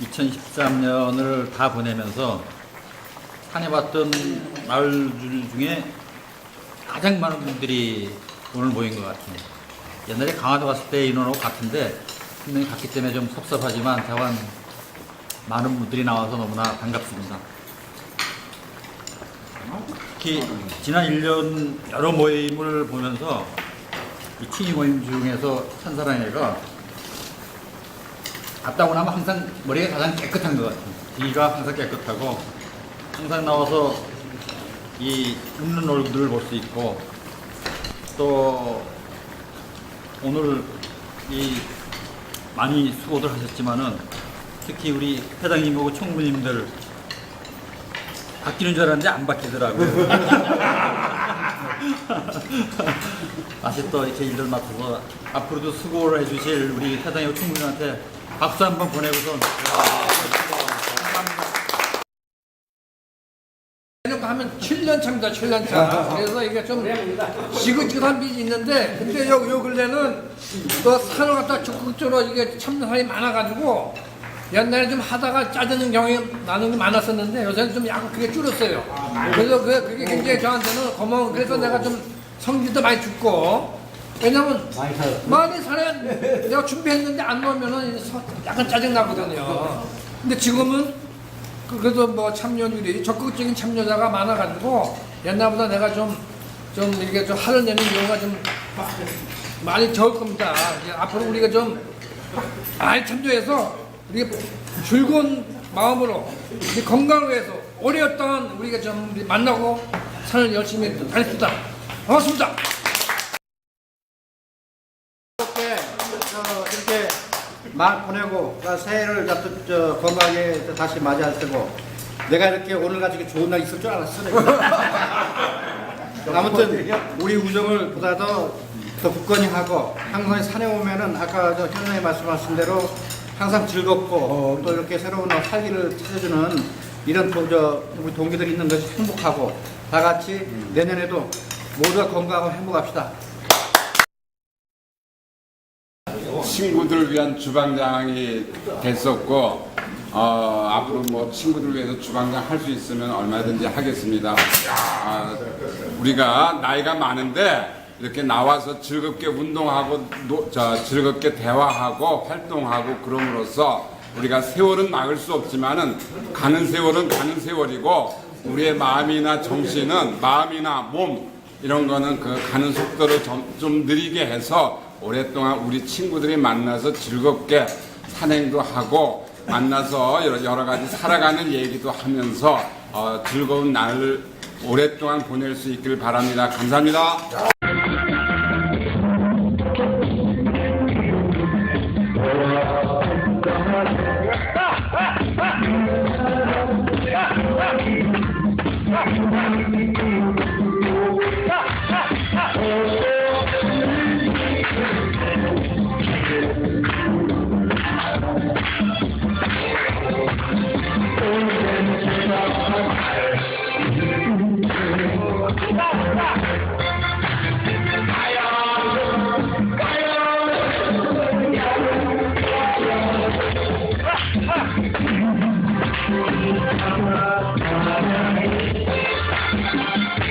2013년을 다 보내면서 산에 봤던 마을들 중에 가장 많은 분들이 오늘 모인 것 같아요. 옛날에 강화도 갔을 때 인원하고 같은데 분명히 같기 때문에 좀 섭섭하지만 다만 많은 분들이 나와서 너무나 반갑습니다. 특히 지난 1년 여러 모임을 보면서 이 친위 모임 중에서 천사랑회가 갔다 오나면 항상 머리가 가장 깨끗한 것 같아요. 뒤가 항상 깨끗하고 항상 나와서 이 웃는 얼굴을 볼 수 있고 또 오늘 이 많이 수고들 하셨지만은 특히 우리 회장님하고 총무님들 바뀌는 줄 알았는데 안 바뀌더라고요. 다시 또 이렇게 일들 맡아서 앞으로도 수고를 해주실 우리 회장님 총무님한테 박수 한번 보내고서 이렇게 하면 7년 차입니다, 7년 차. 그래서 이게 좀 지긋지긋한 빚이 있는데, 근데 요, 요 근래는 또 산을 갖다 적극적으로 이게 참사이 많아가지고, 옛날에 좀 하다가 짜증는 경향이 나는 게 많았었는데, 요새는 좀 약간 그게 줄었어요. 그래서 그, 그게 굉장히 저한테는 고마운, 그래서 내가 좀 성질도 많이 죽고, 왜냐면 많이 살아 내가 준비했는데 안 넣으면은 서- 약간 짜증 나거든요. 근데 지금은 그- 그래도 뭐 참여율이 적극적인 참여자가 많아가지고 옛날보다 내가 좀 좀 이게 좀 화를 내는 경우가 좀 많이 적을 겁니다. 이제 앞으로 우리가 좀 많이 참여해서 우리 즐거운 마음으로 우리 건강을 위해서 오래였던 우리가 좀 우리 만나고 산을 열심히 다녔습니다. 반갑습니다. 이렇게 어, 이렇게 말 보내고 어, 새해를 저, 건강하게 또 다시 맞이할 때고 내가 이렇게 오늘 가지고 좋은 날 있을 줄 알았어. 아무튼 우리 우정을 보다 더, 더 굳건히 하고 항상 산에 오면은 아까 저 현장에 말씀하신 대로 항상 즐겁고 또 이렇게 새로운 활기를 찾아주는 이런 또, 저, 우리 동기들이 있는 것이 행복하고 다 같이 내년에도 모두가 건강하고 행복합시다. 친구들을 위한 주방장이 됐었고 어, 앞으로 뭐 친구들을 위해서 주방장 할 수 있으면 얼마든지 하겠습니다. 아, 우리가 나이가 많은데 이렇게 나와서 즐겁게 운동하고 노- 저, 즐겁게 대화하고 활동하고 그럼으로써 우리가 세월은 막을 수 없지만은 가는 세월은 가는 세월이고 우리의 마음이나 정신은 마음이나 몸 이런 거는 그 가는 속도를 좀, 좀 느리게 해서 오랫동안 우리 친구들이 만나서 즐겁게 산행도 하고 만나서 여러, 여러 가지 살아가는 얘기도 하면서 어, 즐거운 날을 오랫동안 보낼 수 있길 바랍니다. 감사합니다. Thank you.